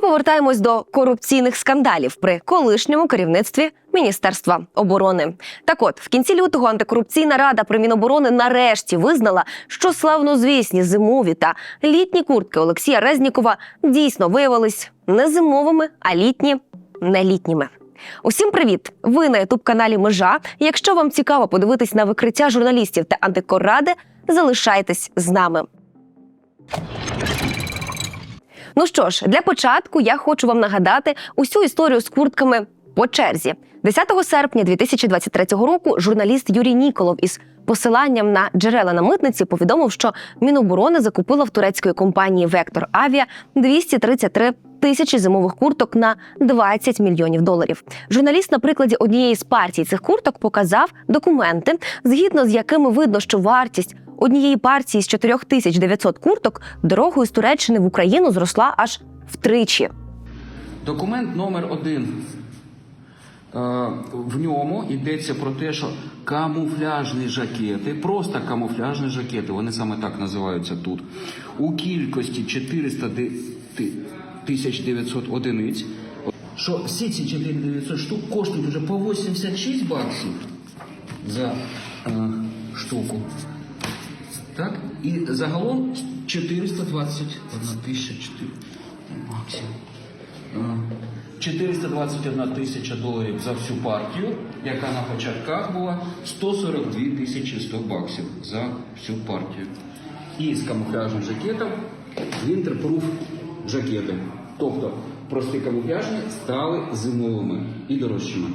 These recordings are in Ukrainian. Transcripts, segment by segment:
Повертаємось до корупційних скандалів при колишньому керівництві Міністерства оборони. Так, от в кінці лютого антикорупційна рада при Міноборони нарешті визнала, що славнозвісні зимові та літні куртки Олексія Резнікова дійсно виявились не зимовими, а літні не літніми. Усім привіт! Ви на ютуб каналі Межа. Якщо вам цікаво подивитись на викриття журналістів та антикорради, залишайтесь з нами. Ну що ж, для початку я хочу вам нагадати усю історію з куртками по черзі. 10 серпня 2023 року журналіст Юрій Ніколов із посиланням на джерела на митниці повідомив, що Міноборони закупила в турецької компанії Вектор Авіа 233 тисячі зимових курток на 20 мільйонів доларів. Журналіст на прикладі однієї з партій цих курток показав документи, згідно з якими видно, що вартість однієї партії з 4900 курток дорогою з Туреччини в Україну зросла аж втричі. Документ номер один. Е, В ньому йдеться про те, що камуфляжні жакети, просто камуфляжні жакети, вони саме так називаються тут, у кількості 400 де- ти- 1900 одиниць, що всі ці 4900 штук коштують вже по 86 баксів за е, штуку. Так? І загалом 421 тисяча чотири- максимум. Е, 421 тисяча доларів за всю партію, яка на початках була 142 тисячі 100 баксів за всю партію. І з камуфляжним жакетом Winterproof жакети. Тобто прості камуфляжні стали зимовими і дорожчими.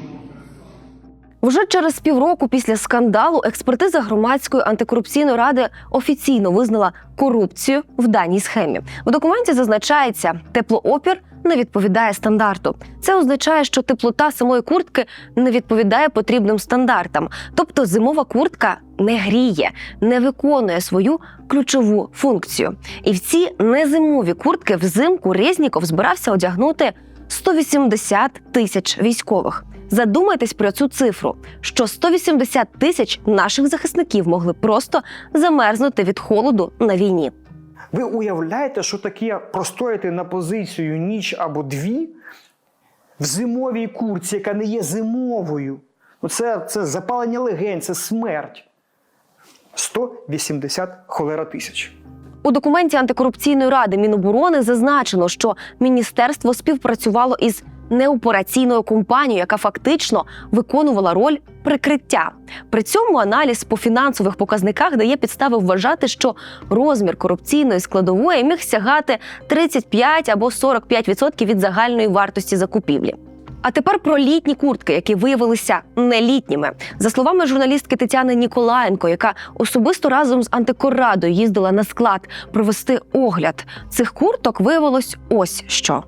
Вже через півроку після скандалу експертиза громадської антикорупційної ради офіційно визнала корупцію в даній схемі. В документі зазначається, теплоопір не відповідає стандарту. Це означає, що теплота самої куртки не відповідає потрібним стандартам. Тобто зимова куртка не гріє, не виконує свою ключову функцію. І в ці незимові куртки взимку Резніков збирався одягнути 180 тисяч військових. Задумайтесь про цю цифру, що 180 тисяч наших захисників могли просто замерзнути від холоду на війні. Ви уявляєте, що таке простояти на позицію ніч або дві в зимовій курці, яка не є зимовою? Ну, Це, це запалення легень, це смерть. 180 холера тисяч. У документі антикорупційної ради Міноборони зазначено, що міністерство співпрацювало із неопераційною компанією, яка фактично виконувала роль прикриття. При цьому аналіз по фінансових показниках дає підстави вважати, що розмір корупційної складової міг сягати 35 або 45% від загальної вартості закупівлі. А тепер про літні куртки, які виявилися нелітніми. За словами журналістки Тетяни Ніколаєнко, яка особисто разом з антикоррадою їздила на склад провести огляд цих курток, виявилось ось що.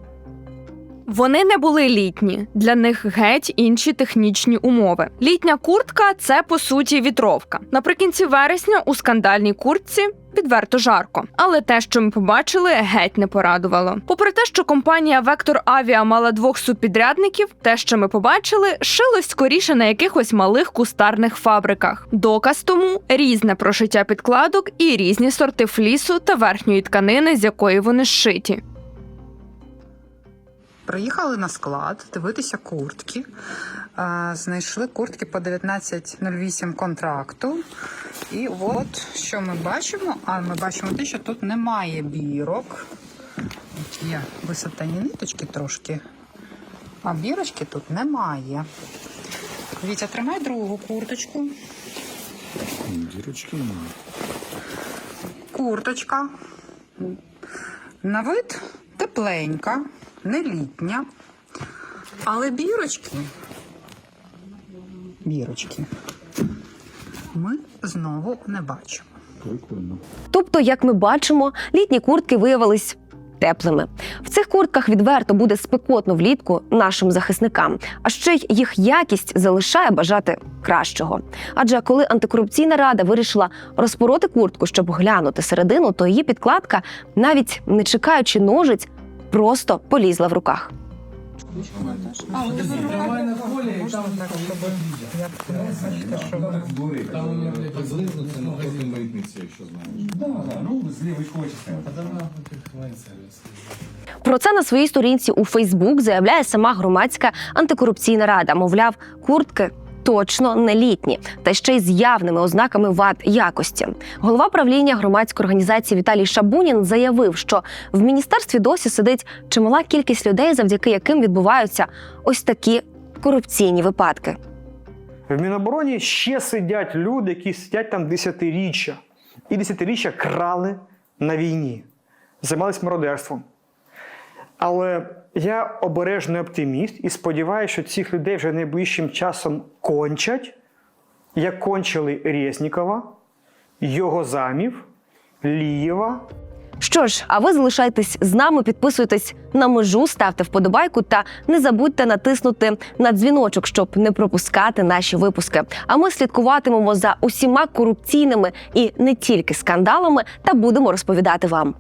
Вони не були літні, для них геть інші технічні умови. Літня куртка це по суті вітровка. Наприкінці вересня у скандальній куртці. Відверто жарко, але те, що ми побачили, геть не порадувало. Попри те, що компанія Вектор Авіа мала двох субпідрядників, те, що ми побачили, шилось скоріше на якихось малих кустарних фабриках. Доказ тому різне прошиття підкладок і різні сорти флісу та верхньої тканини, з якої вони зшиті. Приїхали на склад дивитися куртки. Е, Знайшли куртки по 19.08 контракту. І от що ми бачимо? А ми бачимо те, що тут немає бірок. От Є висотані ниточки трошки, а бірочки тут немає. Вітя, тримай другу курточку. Дірочки немає. Курточка. На вид тепленька, не літня. Але бірочки. Бірочки. Ми знову не бачимо. Прикольно. Тобто, як ми бачимо, літні куртки виявились теплими. В цих куртках відверто буде спекотно влітку нашим захисникам, а ще й їх якість залишає бажати кращого. Адже коли антикорупційна рада вирішила розпороти куртку, щоб глянути середину, то її підкладка, навіть не чекаючи ножиць, просто полізла в руках. Про це на своїй сторінці у Фейсбук заявляє сама громадська антикорупційна рада. Мовляв, куртки. Точно не літні, та ще й з явними ознаками вад якості. Голова правління громадської організації Віталій Шабунін заявив, що в міністерстві досі сидить чимала кількість людей, завдяки яким відбуваються ось такі корупційні випадки. В Мінобороні ще сидять люди, які сидять там десятиріччя. І десятиріччя крали на війні, займалися мародерством. Але я обережний оптиміст і сподіваюся, що цих людей вже найближчим часом кончать, як кончили Резнікова, його замів, Лієва. Що ж, а ви залишайтесь з нами, підписуйтесь на межу, ставте вподобайку та не забудьте натиснути на дзвіночок, щоб не пропускати наші випуски. А ми слідкуватимемо за усіма корупційними і не тільки скандалами, та будемо розповідати вам.